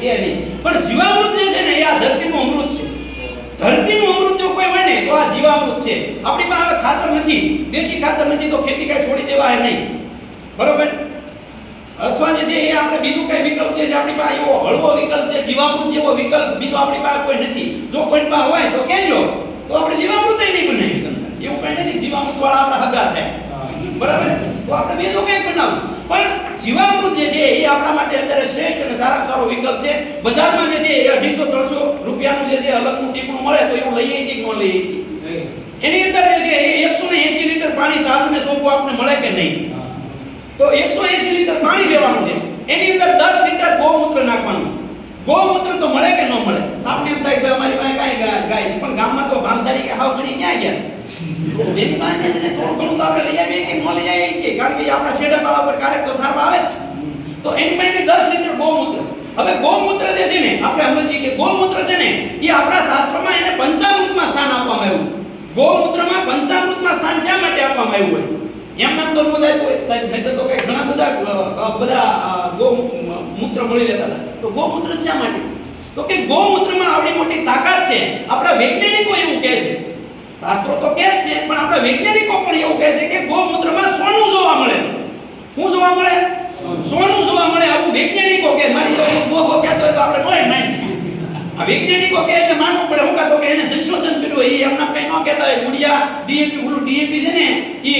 છે નહીં. પણ જીવામૃત જે છે ને એ આ ધરતીનું અમૃત છે. ધરતીનું અમૃત જો કોઈ હોય ને તો આ જીવામૃત છે. આપણી પાસે ખાતર નથી. દેશી ખાતર નથી તો ખેતી કાંઈ છોડી દેવાય નહીં. બરોબર? અથવા જે છે એ આપણે બીજું કઈ વિકલ્પ જે છે આપણી પાસે એવો હળવો વિકલ્પ છે જીવામૃત જેવો વિકલ્પ બીજો આપણી પાસે કોઈ નથી. જો કોઈ પાસે હોય તો કહેજો તો આપણે જીવામૃત નહીં બનાવી તમને. એવું કઈ નથી જીવામૃત વાળા આપણા હગા થાય. બરાબર? તો આપણે બીજું કંઈક બનાવશું. પણ જીવામૃત જે છે એ આપણા માટે અત્યારે શ્રેષ્ઠ અને સારામાં સારો વિકલ્પ છે. બજારમાં જે છે એ અઢીસો ત્રણસો રૂપિયાનું જે છે અલગનું ટીપણું મળે તો એવું લઈએ કે ન લઈએ. એની અંદર જે છે એ એકસો ને એસી લીટર પાણી તાજને ને આપણે મળે કે નહીં? તો 180 લીટર પાણી લેવાનું છે. એની અંદર દસ લીટર ગૌમૂત્ર નાખવાનું. ગૌમૂત્ર તો મળે કે ન મળે? આપણે એમ થાય અમારી પાસે કાંઈ ગાય છે. પણ ગામમાં તો ભામધારી કે હાવ ઘણી ક્યાં ગયા છે? એની પાસે છે ને થોડું ઘણું તો આપણે લઈ આવીએ કે ન લઈ કે કારણ કે આપણા શેડા પાળા પર ક્યારેક તો સારવા આવે છે તો એની પાસે 10 લીટર ગૌમૂત્ર હવે ગૌમૂત્ર જે છે ને આપણે સમજીએ કે ગૌમૂત્ર છે ને એ આપણા શાસ્ત્રમાં એને પંચામૃતમાં સ્થાન આપવામાં આવ્યું. ગૌમૂત્રમાં પંચામૃતમાં સ્થાન શા માટે આપવામાં આવ્યું હોય એમ નામ તો રોજ આપ્યું સાહેબ નહીં તો કઈ ઘણા બધા બધા અ, ગૌ મૂત્ર મળી રહેતા હતા તો ગૌમૂત્ર શા માટે? તો કે ગૌમૂત્રમાં આવડી મોટી તાકાત છે. આપણા વૈજ્ઞાનિકો એવું કહે છે. શાસ્ત્રો તો કહે છે, પણ આપણા વૈજ્ઞાનિકો પણ એવું કહે છે કે ગૌમૂત્રમાં સોનું જોવા મળે છે. શું જોવા મળે? સોનું જોવા મળે. આવું વૈજ્ઞાનિકો કે મારી તો ગોગો કહેતો હોય તો આપણે કોઈ નહીં આ વૈજ્ઞાનિકો કે એટલે માનવું પડે. હું કહેતો કે એને સંશોધન કર્યું એ એમના કઈ ન કહેતા હોય. ગુડિયા, ડીએપી, ઓલું ડીએપી છે ને, એ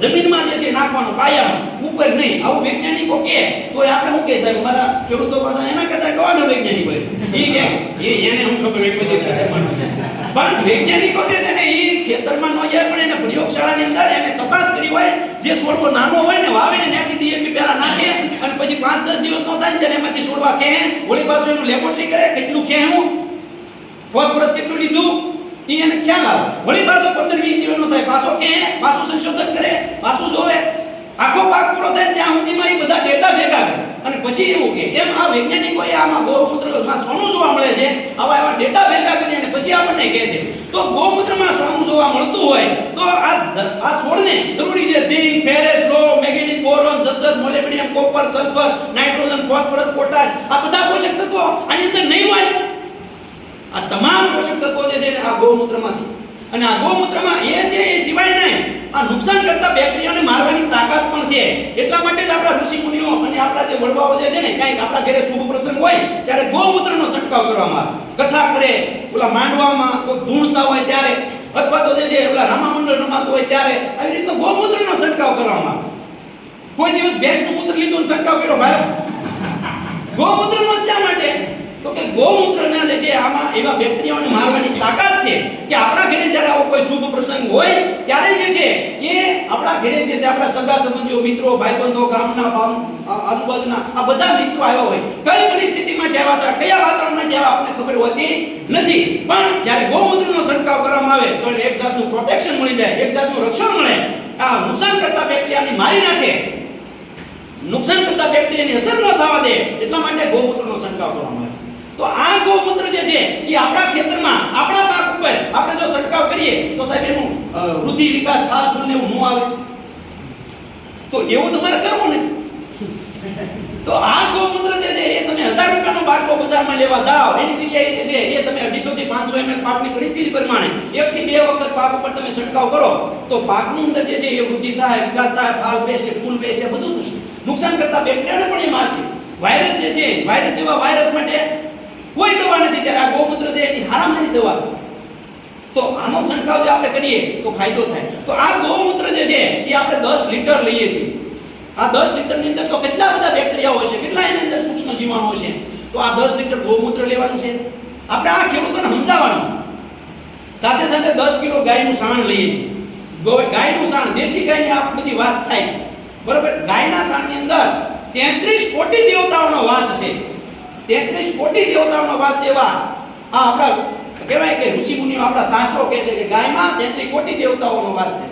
જમીનમાં જે છે નાખવાનું કાયમ ઉપર નહીં. આવું વૈજ્ઞાનિકો કે તો આપણે શું કહે સાહેબ? મારા ખેડૂતો પાસે એના કરતા દોઢ વૈજ્ઞાનિક હોય એ કે એને હું ખબર હોય? બધી પણ વૈજ્ઞાનિકો જે છે ને એ ખેતરમાં ન જાય, પણ એને પ્રયોગશાળાની અંદર એને તપાસ કરી હોય, જે છોડવો નાનો હોય ને, વાવીને ત્યાંથી ડીએપી પહેલા નાખે અને પછી પાંચ દસ દિવસ નો થાય ને, ત્યારે એમાંથી છોડવા કે વળી પાછું એનું લેબોરેટરી કરે, કેટલું કે હું ફોસ્ફરસ કેટલું લીધું એ એને ખ્યાલ આવે. વળી પાછો 15 20 દિવસનો થાય, પાછો કે પાછું સંશોધન કરે, પાછું જોવે આખો પાક પૂરો થાય ત્યાં સુધીમાં એ બધા ડેટા ભેગા કરે. અને પછી એવું કે, એમ આ વૈજ્ઞાનિકોએ આમાં ગૌમૂત્રમાં સોનું જોવા મળે છે? આવા એવા ડેટા ભેગા કરી અને પછી આપણને કહે છે. તો ગૌમૂત્રમાં સોનું જોવા મળતું હોય, તો આ આ છોડને જરૂરી છે. ઝીંક ફેરેસ લો magnesium boron જસર molybdenum copper sulphur nitrogen phosphorus potash આ બધા પોષક તત્વો આની અંદર નહીં હોય. આ તમામ પોષક તત્વો જે છે આ ગૌમૂત્રમાં છે. અને આ ગૌમૂત્રમાં એ છે એ સિવાય નહીં, આ નુકસાન કરતા બેક્ટેરિયાને મારવાની તાકાત પણ છે. એટલા માટે જ આપણા ઋષિ મુનિઓ અને આપણા જે વડવાઓ જે છે ને, કાંઈક આપણા ઘરે શુભ પ્રસંગ હોય, ત્યારે ગૌમૂત્રનો છંટકાવ કરવામાં કથા કરે, ઓલા માંડવામાં કોઈ ધૂણતા હોય ત્યારે, અથવા તો જે છે, ઓલા રામામંડળ રમાતું હોય ત્યારે, આવી રીતનો ગૌમૂત્રનો છંટકાવ કરવામાં કોઈ દિવસ ભેંસનું મૂત્ર લીધું છંટકાવ કર્યો, ભાઈ? ગૌમૂત્રનો શા માટે તો કે ગૌમૂત્રના જે છે, આમાં એવા બેક્ટેરિયાઓને મારવાની તાકાત છે કે આપણા ઘરે જ્યારે આવો કોઈ શુભ પ્રસંગ હોય, ત્યારે જે છે, એ આપણા ઘરે જે છે, આપણા સગા સંબંધીઓ, મિત્રો, ભાઈબંધો, ગામના આજુબાજુના, આ બધા મિત્રો આવ્યા હોય, કઈ પરિસ્થિતિમાં જેવા હતા, કયા વાતાવરણમાં જેવા આપણને ખબર હોતી નથી. પણ જ્યારે ગૌમૂત્રનો છંટકાવ કરવામાં આવે, તો એક જાતનું પ્રોટેક્શન મળી જાય, એક જાતનું રક્ષણ મળે. આ નુકસાન કરતા બેક્ટેરિયાને મારી નાખે. નુકસાન કરતા બેક્ટેરિયાની અસર ન થવા દે, એટલા માટે ગૌમૂત્રનો છંટકાવ કરવામાં આવે. તો આ ગૌમૂત્ર જે છે, એ આપણા ખેતરમાં, આપણા પાક ઉપર આપણે જો છંટકાવ કરીએ, તો સાહેબ એનું વૃદ્ધિ, વિકાસ ફાલ ફૂલ ને આવે. તો એવું તમારે કરવું નથી તો આ ગૌમૂત્ર જે છે, એ તમે હજાર રૂપિયાનો બાટલો બજારમાં લેવા જાઓ. એની જગ્યાએ જે છે, એ તમે અઢીસો થી પાંચસો એમએલ પાકની પરિસ્થિતિ પ્રમાણે એક થી બે વખત પાક ઉપર તમે છંટકાવ કરો, તો પાકની અંદર જે છે, એ વૃદ્ધિ થાય, વિકાસ થાય ફાલ બેસે, ફૂલ બેસે, બધું થશે. નુકસાન કરતા બેક્ટેરિયાને પણ એ મારશે. વાયરસ જે છે, વાયરસ જેવા વાયરસ માટે કોઈ દવા નથી ત્યારે આ ગૌમૂત્ર છે એની હારામારી દવા છે. તો આનો છંટકાવ જે આપણે કરીએ તો ફાયદો થાય. તો આ ગૌમૂત્ર જે છે એ આપણે દસ લીટર લઈએ છીએ. આ દસ લીટરની અંદર તો કેટલા બધા બેક્ટેરિયા હોય છે, કેટલા એની અંદર સૂક્ષ્મ જીવાણુ હોય છે? તો આ દસ લીટર ગૌમૂત્ર લેવાનું છે. આપણે આ ખેડૂતોને સમજાવવાનું. સાથે સાથે દસ કિલો ગાયનું સાણ લઈએ છીએ. ગાયનું સાણ, દેશી ગાયની આ બધી વાત થાય છે. બરાબર? ગાયના સાણની અંદર 33 કોટી દેવતાઓનો વાસ છે. 33 કોટી દેવતાઓનો વાસ એવા. આ આપણા, કહેવાય કે ઋષિ મુનિઓ આપણા શાસ્ત્રો કહે છે કે ગાયમાં 33 કોટી દેવતાઓનો વાસ છે.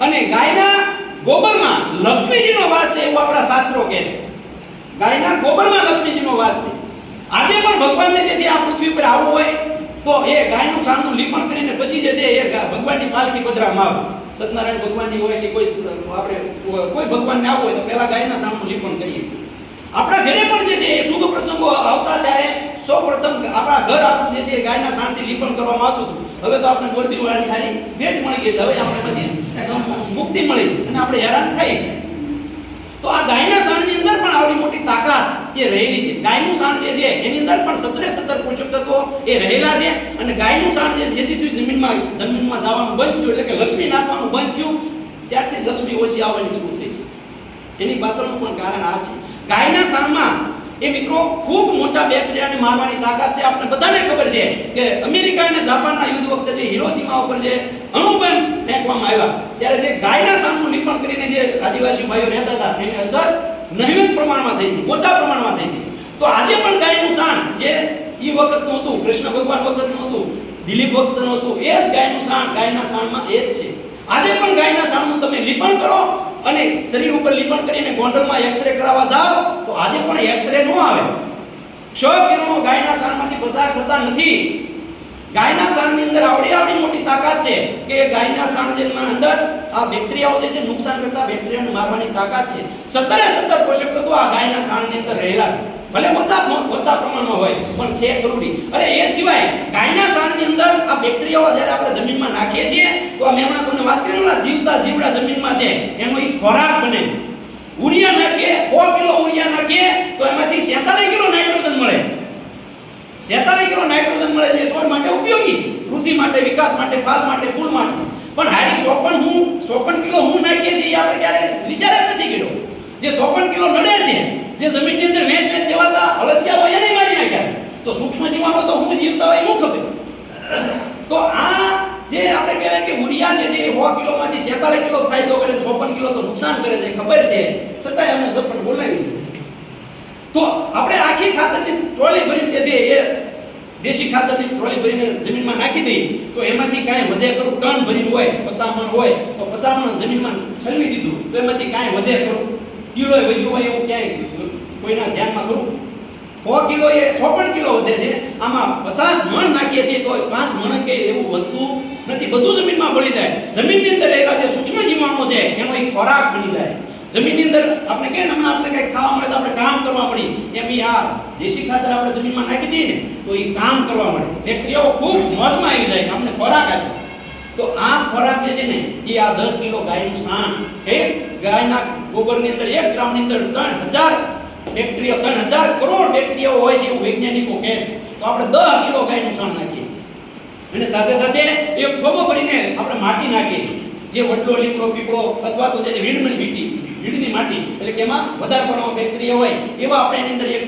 અને ગાયના ગોબરમાં લક્ષ્મીજીનો વાસ છે એવું આપણા શાસ્ત્રો કહે છે. ગાયના ગોબરમાં લક્ષ્મીજીનો વાસ છે. આજે પણ ભગવાનને જે છે આ પૃથ્વી પર આવવું હોય, તો એ ગાયનું સામનું લીપણ કરીને પછી જે છે એ ભગવાનની પાલખી પધરામાં આવે. સત્યનારાયણ ભગવાનની હોય કે કોઈ આપણે કોઈ ભગવાનને આવવું હોય તો પહેલા ગાયના સામનું લીપણ કરીએ. આપણા ઘરે પણ જે છે એ શુભ પ્રસંગો આવતા ત્યારે સૌપ્રથમ આપણા ઘર આપણું જે છે ગાયના શાંતિ લીપણ કરવામાં આવતું હવે તો આપણે મોરબી વાળાની સારી ભેટ મળી ગઈ હવે આપણે બધી મુક્તિ મળી અને આપણે હેરાન થાય છે તો આ ગાયના શાણની અંદર પણ આવડી મોટી તાકાત એ રહેલી છે. ગાયનું શાણ જે છે એની અંદર પણ સત્તરે સત્તર પોષક તત્વો એ રહેલા છે અને ગાયનું શાણ જે જેથી જમીનમાં જમીનમાં જવાનું બંધ થયું એટલે કે લક્ષ્મી નાખવાનું બંધ થયું, ત્યારથી લક્ષ્મી ઓછી આવવાની શરૂ થઈ છે. એની પાછળનું પણ કારણ આ છે. ગાયના સાણમાં એ મિત્રો ખૂબ મોટા બેક્ટેરિયાને મારવાની તાકાત છે. આપણે બધાને ખબર છે કે અમેરિકા અને જાપાનના યુદ્ધ વખતે જે હિરોશીમા ઉપર જે અણુબોમ્બ ફેંકવામાં આવ્યા, ત્યારે જે ગાયના સાણનું નિપણ કરીને જે આદિવાસી ભાઈઓ રહેતા હતા, એની અસર નહિવત પ્રમાણમાં થઈ હતી, ઓછા પ્રમાણમાં થઈ હતી. તો આજે પણ ગાયનું સાણ જે એ વખતનું હતું, કૃષ્ણ ભગવાન વખતનું હતું, દિલીપ વખતનું હતું, એ જ ગાયનું સાણ ગાયના સાણમાં એ જ છે. આજે પણ ગાયના સાણનું તમે લીપણ કરો અને શરીર ઉપર લીપણ કરીને ગોંડલમાં એક્સરે કરાવવા જાઓ, તો આજે પણ એક્સરે ન આવે. ક્ષય કિરણો ગાયના સાણમાંથી પસાર થતા નથી. ગાયના સાણની અંદર આવડી આવડી મોટી તાકાત છે કે ગાયના સાણજેલમાં અંદર આ બેક્ટેરિયાઓ જે છે નુકસાન કરતા બેક્ટેરિયાને મારવાની તાકાત છે. સત્તરે સત્તર પોષક તત્વો આ ગાયના સાણની અંદર રહેલા છે. ભલે ઓછા મોટા પ્રમાણમાં હોય, પણ છે જરૂરી. અરે એ સિવાય ગાયના સાણની અંદર આ બેક્ટેરિયાઓ જ્યારે આપણે જમીનમાં નાખીએ છીએ, તો આ મેં હમણાં તમને વાત કરી જીવતા જીવડા જમીનમાં છે, એનો એ ખોરાક બને છે. ઉરિયા નાખીએ, સો કિલો ઉરિયા નાખીએ, તો એમાંથી 47 કિલો નાઇટ્રોજન મળે. 47 કિલો નાઇટ્રોજન મળે જે છોડ માટે વૃદ્ધિ માટે, વિકાસ માટે ફાલ માટે ફૂલ માટે. પણ હારી 54 હું 54 કિલો હું નાખીએ છીએ, એ આપણે ક્યારે વિચાર જ નથી કર્યો. જે 54 કિલો નડે છે, જે જમીનની અંદર વેચ વેચ જવાતા અળસિયા હોય એને મારી નાખ્યા તો સૂક્ષ્મ જીવાણુ તો હું જીવતા હોય હું ખબર. તો આ જે આપણે કહેવાય કે ઉરિયા જે છે, એ સો કિલોમાંથી 47 કિલો ફાયદો કરે 56 કિલો તો નુકસાન કરે છે, ખબર છે. છતાંય અમને સપન બોલાવી છે તો આપણે આખી ખાતરની ટ્રોલી ભરી જે છે, એ દેશી ખાતરની ટ્રોલી ભરીને જમીનમાં નાખી દઈ, તો એમાંથી કાંઈ વધે કરું ટન ભરીને હોય, પસામણ હોય, તો પસામણ જમીનમાં ઠલવી દીધું, તો એમાંથી કાંઈ વધે કરું કિલો વધ્યું હોય એવું ક્યાંય કોઈના ધ્યાનમાં કરું સો કિલો એ ચોપન કિલો વધે છે, આમાં પચાસ મણ નાખીએ છીએ, તો પાંચ મણ કે એવું વધતું નથી. બધું જમીનમાં ભળી જાય. જમીનની અંદર એવા જે સૂક્ષ્મ જીવાણુ છે, એનો એક ખોરાક બની જાય. જમીનની અંદર આપણે કહે હમણાં આપણે કંઈક ખાવા મળે તો આપણે કામ કરવા પડી એમ આ દેશી ખાતર આપણે જમીનમાં નાખી દઈએ ને, તો એ કામ કરવા મળે. બેક્ટેરિયાઓ ખૂબ મોજમાં આવી જાય અમને ખોરાક આપે. તો આ ખોરાક જે છે ને એ આ દસ કિલો ગાયનું સાણ એ ગાયના ગોબરની અંદર એક ગ્રામની અંદર ત્રણ હજાર બેક્ટેરિયા, ત્રણ હજાર કરોડ બેક્ટેરિયાઓ હોય છે એવું વૈજ્ઞાનિકો કહે છે. તો આપણે દસ કિલો ગાયનું સાણ નાખીએ. અને સાથે સાથે એક ખોબો ભરીને આપણે માટી નાખીએ છીએ. જે વડલો, લીમડો, પીપળો અથવા તો જે વીડની વીટી વીડની માટી, એટલે કે એમાં વધારે બેક્ટેરિયા હોય, એવા આપણે એની અંદર એક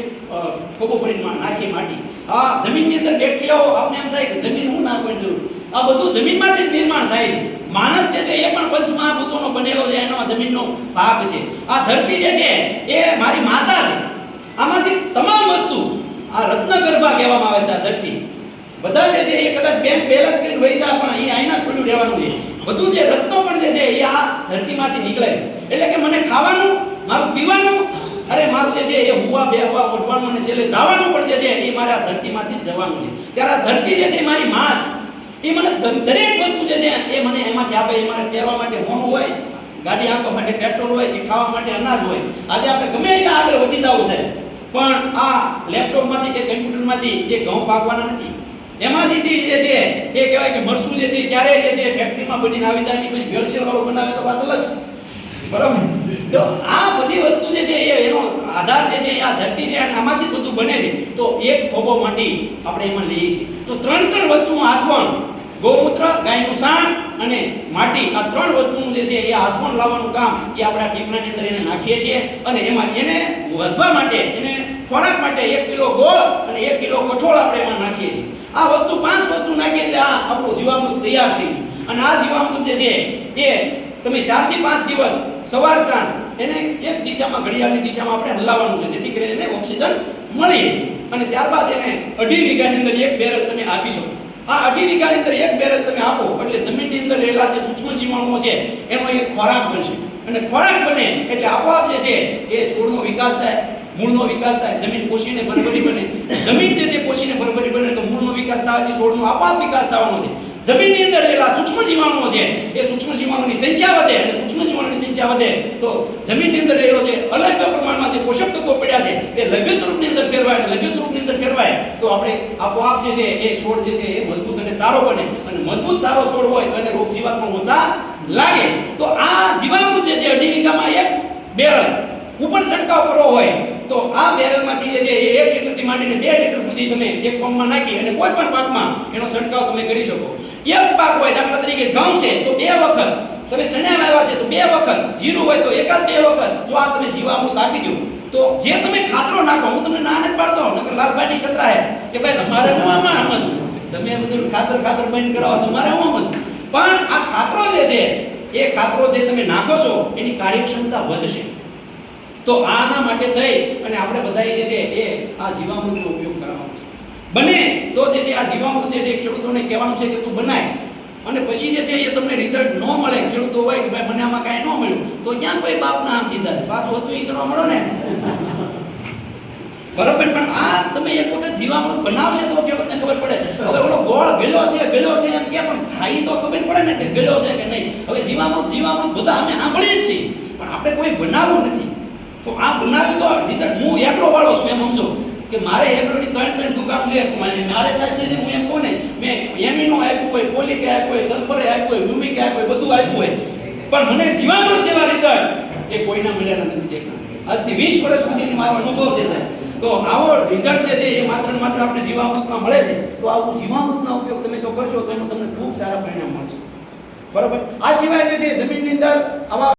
કોબો ભરીને નાખી માટી. આ જમીનની અંદર બેક્ટેરિયાઓ આપણે એમ થાય કે જમીન હું નાખવાની જરૂર? આ બધું જમીનમાંથી જ નિર્માણ થાય. માણસ જે છે, એ પણ પંચમહાભૂતોનો બનેલો છે, એનો જમીનનો ભાગ છે. આ ધરતી જે છે, એ મારી માતા છે. આમાંથી તમામ વસ્તુ આ રત્નગર્ભા કહેવામાં આવે છે આ ધરતી. બધા જે છે, એ કદાચ બેંક બેલેન્સ કરીને વહી પણ એ આઈના જ પડ્યું રહેવાનું છે. બધું જે રત્નો પણ જે છે, એ આ ધરતીમાંથી નીકળે છે. એટલે કે મને ખાવાનું, મારું પીવાનું, અરે મારું જે છે એ હુવા, બે હુવા ઉઠવાનું અને છેલ્લે જવાનું પણ જે છે એ મારે આ ધરતીમાંથી જવાનું છે. ત્યારે આ ધરતી જે છે મારી માસ, એ મને દરેક વસ્તુ જે છે એ મને એમાંથી આપે, એ મારે પહેરવા માટે હોનું હોય, ગાડી આંકવા માટે પેટ્રોલ હોય, એ ખાવા માટે અનાજ હોય. આજે આપણે ગમે એટલા આગળ વધી જવું છે, પણ આ લેપટોપમાંથી કે કમ્પ્યુટરમાંથી એ ઘઉં પાકવાના નથી. એમાંથી જે છે એ કહેવાય કે મરસું જે છે ક્યારે જે છે ફેક્ટરીમાં બનીને આવી જાય પછી ભેળસેળ વાળો બનાવે તો વાત અલગ છે. બરાબર? તો આ બધી વસ્તુ જે છે એ એનો આધાર જે છે આ ધરતી છે અને આમાંથી બધું બને છે. તો એક ખોબો માટી આપણે એમાં લઈએ છીએ. તો ત્રણ ત્રણ વસ્તુનું હાથવણ ગૌમૂત્ર, ગાયનું સાણ અને માટી, આ ત્રણ વસ્તુનું જે છે એ હાથવણ લાવવાનું કામ એ આપણે ટીપણાની અંદર એને નાખીએ છીએ. અને એમાં એને વધવા માટે, એને ખોરાક માટે એક કિલો ગોળ અને એક કિલો કઠોળ આપણે એમાં નાખીએ છીએ. આ વસ્તુ પાંચ વસ્તુ નાખીએ એટલે આ આપણું જીવામૃત તૈયાર થઈ ગયું. અને આ જીવામૃત જે છે એ તમે ચારથી પાંચ દિવસ સવાર સાંજ. એને એક દિશામાં, ઘડિયાળની દિશામાં આપણે હલાવવાનું છે. જેથી કરીને એને ઓક્સિજન મળી. અને ત્યારબાદ એને અઢી વીઘાની અંદર એક બેરલ તમે આપી શકો. આ અઢી વીઘાની અંદર એક બેરલ તમે આપો, એટલે જમીનની અંદર રહેલા જે સૂક્ષ્મ જીવાણુઓ છે, એનો એક ખોરાક બનશે. અને ખોરાક બને એટલે આપોઆપ જે છે, એ છોડનો વિકાસ થાય, મૂળનો વિકાસ થાય, જમીન પોષીને બરબરી બને. જમીન જે છે પોષીને ભરભરી બને, તો મૂળનો વિકાસ થવાથી છોડનો આપોઆપ વિકાસ થવાનો છે. જમીનની અંદર સૂક્ષ્મ જીવાણુઓ છે. એ સૂક્ષ્મ જીવાણુની સંખ્યા વધે અને સૂક્ષ્મ જીવાણુની સંખ્યા વધે તો જમીનની અંદર રહેલો જે અલગ પ્રમાણમાં જે પોષક તત્વો પડ્યા છે, એ લભ્ય સ્વરૂપની અંદર ફેરવાય અને લભ્ય સ્વરૂપની અંદર ફેરવાય, તો આપણે આપોઆપ જે છે એ છોડ જે છે એ મજબૂત અને સારો બને. અને મજબૂત સારો છોડ હોય તો એને રોગ જીવાતમાં ઓછા લાગે. તો આ જીવાણુ જે છે અઢી વીઘામાં એક બેરલ ઉપર છંટકાવ કરવો હોય, તો આ બેરલમાંથી જે છે એ એક લીટરથી માંડીને બે લીટર સુધી તમે એક પંપમાં નાખી અને કોઈ પણ પાકમાં એનો છંટકાવ તમે કરી શકો. એક પાક હોય દાખલા તરીકે ઘઉં છે, તો બે વખત. તમે શણ્યા વાવ્યા છે, તો બે વખત. જીરું હોય તો એકાદ બે વખત. જો આ તમે જીવામૃત આપી દો. તો જે તમે ખાતરો નાખો, હું તમને ના નથી પાડતો, નકર લાલભાઈની ખતરા હે. કે ભાઈ તમારે હું આમાં સમજવું તમે બધું ખાતર ખાતર બંધ કરાવો, તમારે હું સમજવું પણ આ ખાતરો જે છે, એ ખાતરો જે તમે નાખો છો, એની કાર્યક્ષમતા વધશે. તો આના માટે થઈ, અને આપણે બધાએ જે છે, એ આ જીવામૃતનો ઉપયોગ બને, તો જે છે આ જીવામૃત જે છે ખેડૂતોને કહેવાનું છે કે તું બનાય. અને પછી જે છે એ તમને રિઝલ્ટ ન મળે, ખેડૂતો હોય કે ભાઈ મને આમાં કાંઈ ન મળ્યું, તો ક્યાં કોઈ બાપના આમ દીધા પાછું હતું એ કરવા મળો ને. બરોબર? પણ આ તમે એક વખત જીવામૃત બનાવશે તો ખેડૂતને ખબર પડે. હવે ઓલો ગોળ ગેલો છે ગેલો છે એમ કે, પણ ખાઈ તો ખબર પડે ને કે ગેલો છે કે નહીં. હવે જીવામૃત જીવામૃત બધા અમે સાંભળીએ છીએ. પણ આપણે કોઈ બનાવવું નથી. તો આ બનાવી તો રિઝલ્ટ હું એકલો વાળો છું એમ સમજો. કે મારે એગ્રોની ત્રણ ત્રણ દુકાન લે મારે સાહેબ જે હું એમ કહું ને, મેં એમીનું આપ્યું હોય, પોલિક આપ્યું હોય સલ્ફરે આપ્યું હોય હ્યુમિક આપ્યું હોય, બધું આપ્યું હોય. પણ મને જીવામૃત જેવા રિઝલ્ટ એ કોઈના મળ્યા નથી દેખાતા. આજથી વીસ વર્ષ સુધીનો મારો અનુભવ છે સાહેબ. તો આવો રિઝલ્ટ જે છે એ માત્ર ને માત્ર આપણે જીવામૃતમાં મળે છે, તો આવું જીવામૃતનો ઉપયોગ તમે જો કરશો તો એનું તમને ખૂબ સારા પરિણામ મળશે. બરોબર? આ સિવાય જે છે, જમીનની અંદર આવા